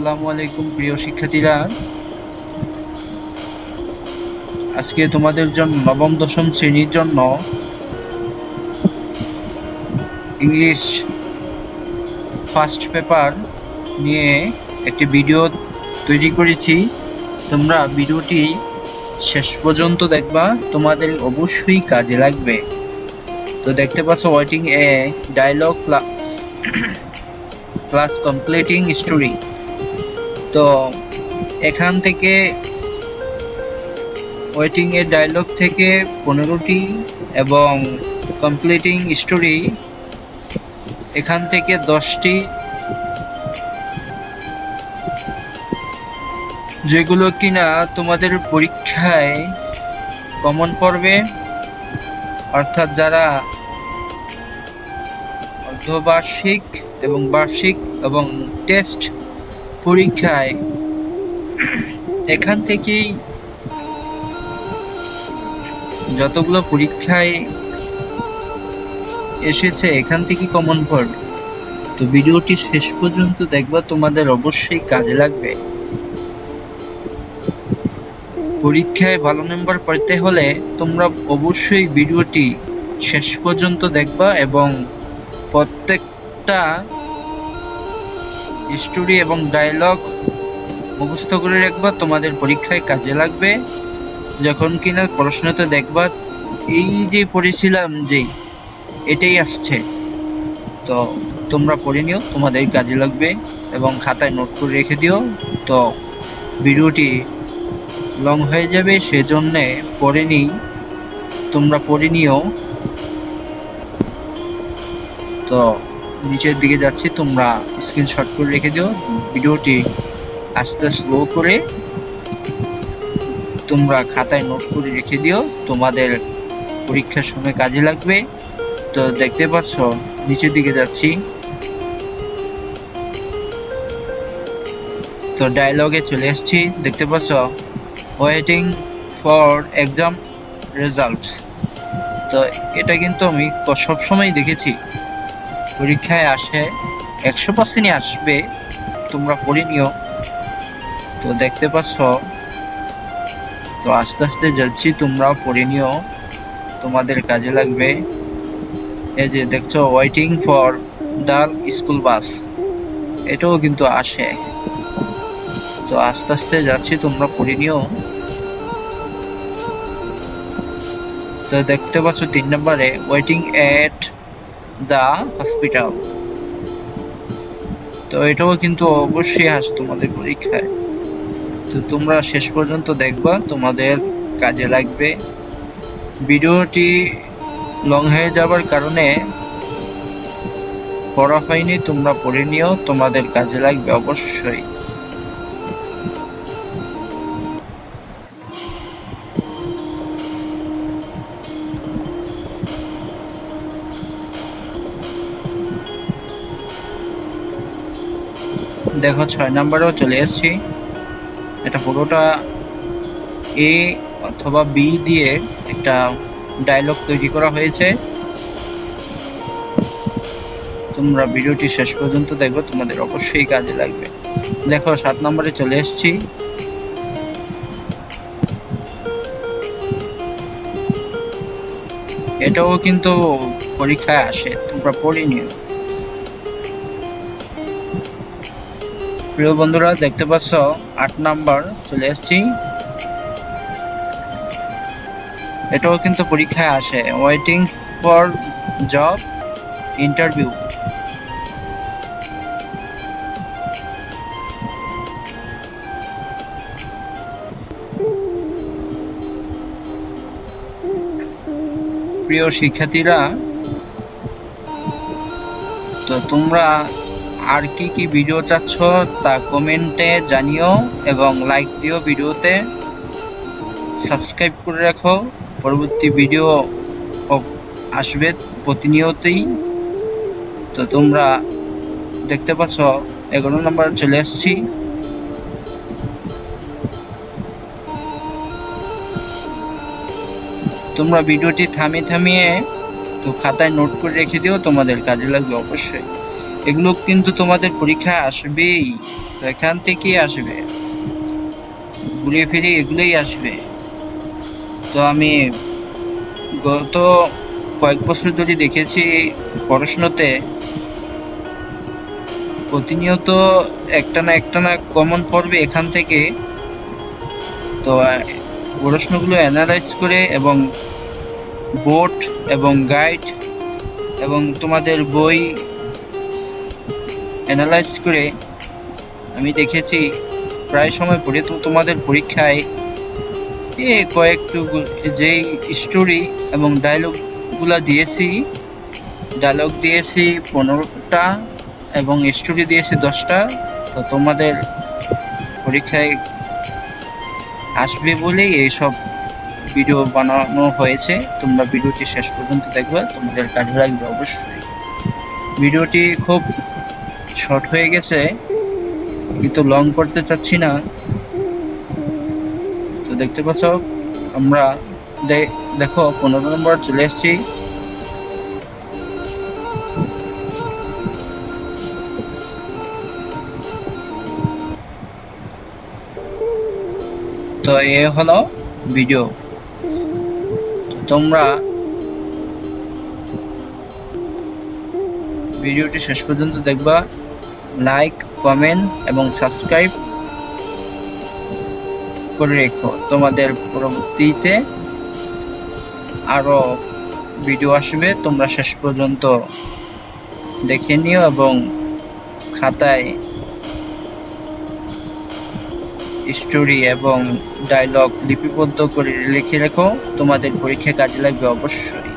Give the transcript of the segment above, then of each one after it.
আসসালামু আলাইকুম, প্রিয় শিক্ষার্থীরা। আজকে তোমাদের জন্য নবম, দশম শ্রেণির জন্য ইংলিশ ফার্স্ট পেপার নিয়ে একটি ভিডিও তৈরি করেছি। তোমরা ভিডিওটি শেষ পর্যন্ত দেখবা, তোমাদের অবশ্যই কাজে লাগবে। তো দেখতে পাচ্ছ waiting a dialogue class class completing story তো এখান থেকে ওয়েটিং এর ডায়লগ থেকে পনেরোটি এবং কমপ্লিটিং স্টোরি এখান থেকে দশটি। যেগুলো কিনা তোমাদের পরীক্ষায় কমন পড়বে, অর্থাৎ যারা অর্ধবার্ষিক এবং বার্ষিক এবং টেস্ট পরীক্ষায়। এখান থেকেই যতগুলো পরীক্ষায় এসেছে, এখান থেকে কমন পড়বে তো ভিডিওটি শেষ পর্যন্ত দেখবা, তোমাদের অবশ্যই কাজে লাগবে। পরীক্ষায় ভালো নাম্বার পেতে হলে তোমরা অবশ্যই ভিডিওটি শেষ পর্যন্ত দেখবা এবং প্রত্যেকটা স্টোরি এবং ডায়লগ মুখস্থ করে রাখবা, তোমাদের পরীক্ষায় কাজে লাগবে। যখন কিনা প্রশ্নতে দেখবা, এই যে পড়েছিলাম যে, এটাই আসছে। তো তোমরা পড়ে নিও, তোমাদের কাজে লাগবে এবং খাতায় নোট করে রেখে দিও। তো ভিডিওটি লং হয়ে যাবে, সেজন্যে পড়ে নিই। তোমরা পড়ে নিও। তো নিচের দিকে যাচ্ছি, তোমরা স্ক্রিনশট করে রেখে দিও। ভিডিওটি আস্তে স্লো করে তোমরা খাতায় নোট করে রেখে দিও। তোমাদের পরীক্ষার সময় কাজে লাগবে। তো দেখতে পাচ্ছ, নিচের দিকে যাচ্ছি। তো ডায়লগে চলে এসেছি। দেখতে পাচ্ছ ওয়েটিং ফর এক্সাম রেজাল্টস তো এটা কিন্তু আমি সবসময় দেখেছি। পরীক্ষায় আসে, একশো পার্সেন্টই আসবে, তোমরা পড়ে নিও। তো দেখতে পাচ্ছ, তো আস্তে আস্তে যাচ্ছি, তোমরাও পড়ে নিও। তোমাদের কাজে লাগবে। এই যে দেখছ ওয়েটিং ফর ডাল স্কুল বাস এটাও কিন্তু আসে। তো আস্তে আস্তে যাচ্ছি, তোমরা পড়ে নিও। তো দেখতে পাচ্ছ, তিন নম্বরে ওয়েটিং এট দ্য হসপিটাল তো এটাও কিন্তু অবশ্যই আস তোমাদের পরীক্ষায়। তো তোমরা শেষ পর্যন্ত দেখবা, তোমাদের কাজে লাগবে। ভিডিওটি লং হয়ে যাবার কারণে পড়া হয়নি, তোমরা পড়ে নিও, তোমাদের কাজে লাগবে অবশ্যই। দেখো ছয় নাম্বারেও চলে এসেছি। এটা পুরোটা এ অথবা বি দিয়ে একটা ডায়লগ তৈরি করা হয়েছে। তোমরা ভিডিওটি শেষ পর্যন্ত দেখবে তোমাদের অবশ্যই কাজে লাগবে। দেখো, সাত নম্বরে চলে এসেছি। এটাও কিন্তু পরীক্ষায় আসে, তোমরা পড়ে নিও। প্রিয় বন্ধুরা, দেখতে পাচ্ছ, আট নাম্বার চলে এসেছি। এটাও কিন্তু পরীক্ষায় আসে। ওয়েটিং ফর জব ইন্টারভিউ প্রিয় শিক্ষার্থীরা, তো তোমরা আর কি কি ভিডিও চাচ্ছ তা কমেন্টে জানিও এবং লাইক দিও ভিডিওতে সাবস্ক্রাইব করে রাখো। পরবর্তী ভিডিও আসবে প্রতিনিয়তই। তো তোমরা দেখতে পাচ্ছ, এগারো নম্বর চলে এসছি। তোমরা ভিডিওটি থামিয়ে থামিয়ে তো খাতায় নোট করে রেখে দিও, তোমাদের কাজে লাগবে অবশ্যই। এগুলো কিন্তু তোমাদের পরীক্ষায় আসবেই। তো এখান থেকেই আসবে। ঘুরে ফিরে এগুলোই আসবে। তো আমি গত কয়েক বছর ধরে দেখেছি পড়াশোনাতে প্রতিনিয়ত একটা না একটা না কমন পড়বে এখান থেকে তো প্রশ্নগুলো অ্যানালাইজ করে এবং বোর্ড এবং গাইড এবং তোমাদের বই অ্যানালাইজ করে আমি দেখেছি প্রায় সময় পড়ে তো তোমাদের পরীক্ষায় এ কয়েকটু যেই স্টোরি এবং ডায়লগগুলো দিয়েছি ডায়লগ দিয়েছি পনেরোটা এবং স্টোরি দিয়েছি দশটা, তো তোমাদের পরীক্ষায় আসবে বলেই এইসব ভিডিও বানানো হয়েছে। তোমরা ভিডিওটি শেষ পর্যন্ত দেখবে, তোমাদের কাজে লাগবে অবশ্যই। ভিডিওটি খুব শর্ট হয়ে গেছে, কিন্তু লং করতে চাচ্ছি না। তো দেখতে পাচ্ছ, আমরা দেখো, পনেরো নম্বর চলে এসেছি। তো এ হলো ভিডিও তোমরা ভিডিওটি শেষ পর্যন্ত দেখবা। লাইক কমেন্ট এবং সাবস্ক্রাইব করে রেখো। তোমাদের পরবর্তীতে আরও ভিডিও আসবে। তোমরা শেষ পর্যন্ত দেখে নিও এবং খাতায় স্টোরি এবং ডায়লগ লিপিবদ্ধ করে লিখে রেখো। তোমাদের পরীক্ষা কাজে লাগবে অবশ্যই।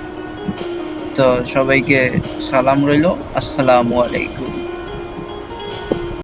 তো সবাইকে সালাম রইল। আসসালামু আলাইকুম।